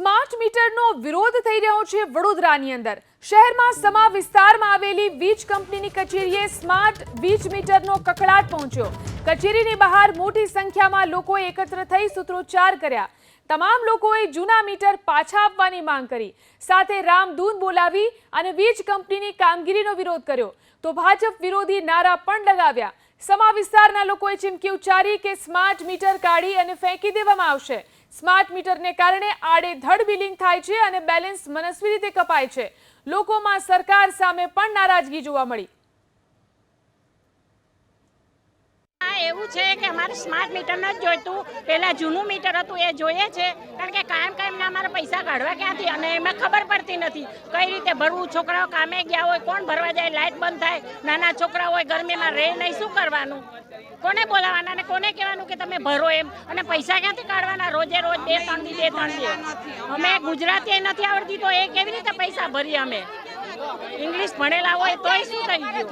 Smart મીટરનો વિરોધ થઈ રહ્યો છે વડોદરાની અંદર. શહેરમાં સમા વિસ્તારમાં આવેલી વીજ કંપનીની કચેરીએ સ્માર્ટ વીજ મીટરનો કકળાટ પહોંચ્યો. કચેરીની બહાર મોટી સંખ્યામાં લોકોએ એકત્ર થઈ સૂત્રોચ્ચાર કર્યા. તમામ લોકોએ જૂના મીટર પાછા આપવાની માંગ કરી. સાથે રામધૂન બોલાવી અને વીજ કંપનીની કામગીરીનો વિરોધ કર્યો. તો ભાજપ વિરોધી નારા પણ લગાવ્યા. સમા વિસ્તારના લોકોએ ચીમકી ઉચ્ચારી કે સ્માર્ટ મીટર કાઢી અને ફેંકી દેવામાં આવશે. સ્માર્ટ મીટરને કારણે આડેધડ બિલિંગ થાય છે અને બેલેન્સ મનસ્વી રીતે કપાય છે. લોકોમાં સરકાર સામે પણ નારાજગી જોવા મળી. એવું છે કે અમારે સ્માર્ટ મીટર નથી જોઈતું. પેલા જૂનું મીટર હતું, એ જોઈએ છે. કારણ કે કાયમ કાયમના અમારે પૈસા કાઢવા ક્યાંથી? અને એમાં ખબર પડતી નથી. કઈ રીતે ભરવું? છોકરાઓ કામે ગયા હોય, કોણ ભરવા જાય? લાઇટ બંધ થાય. નાના છોકરાઓ હોય, ગરમીમાં રહે નહીં. શું કરવાનું? કોને બોલાવવાના અને કોને કહેવાનું કે તમે ભરો એમ? અને પૈસા ક્યાંથી કાઢવાના? રોજે રોજ બે, ત્રણ દી, બે, ત્રણ દી. અમે ગુજરાતી નથી આવડતી, તો એ કેવી રીતે પૈસા ભરીએ અમે? ઇંગ્લિશ ભણેલા હોય તોય શું થઈ ગયું?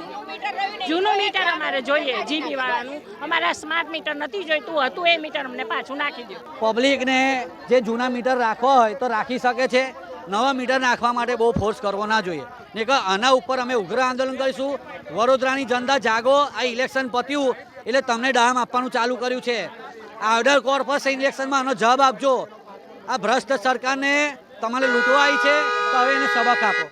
જૂનું મીટર અમારે જોઈએ, જીબી વાળાનું. અમારે સ્માર્ટ મીટર નથી જોઈતું, હતું એ મીટર અમને પાછું નાખી દો. પબ્લિકને જે જૂના મીટર રાખવા હોય તો રાખી શકે છે. નવા મીટર નાખવા માટે બહુ ફોર્સ કરવો ના જોઈએ. ને કે આના ઉપર અમે ઉગ્ર આંદોલન કરીશું. વડોદરાની જનતા જાગો, આ ઇલેક્શન પત્યું. એટલે તમને ડામ આપવાનું ચાલુ કર્યું છે. આ ઓર્ડર કોર્પોરેશન ઇલેક્શનમાં આનો જવાબ આપજો. આ ભ્રષ્ટ સરકારને તમારે લૂંટવા આવી છે, તો હવે એને સબક આપો.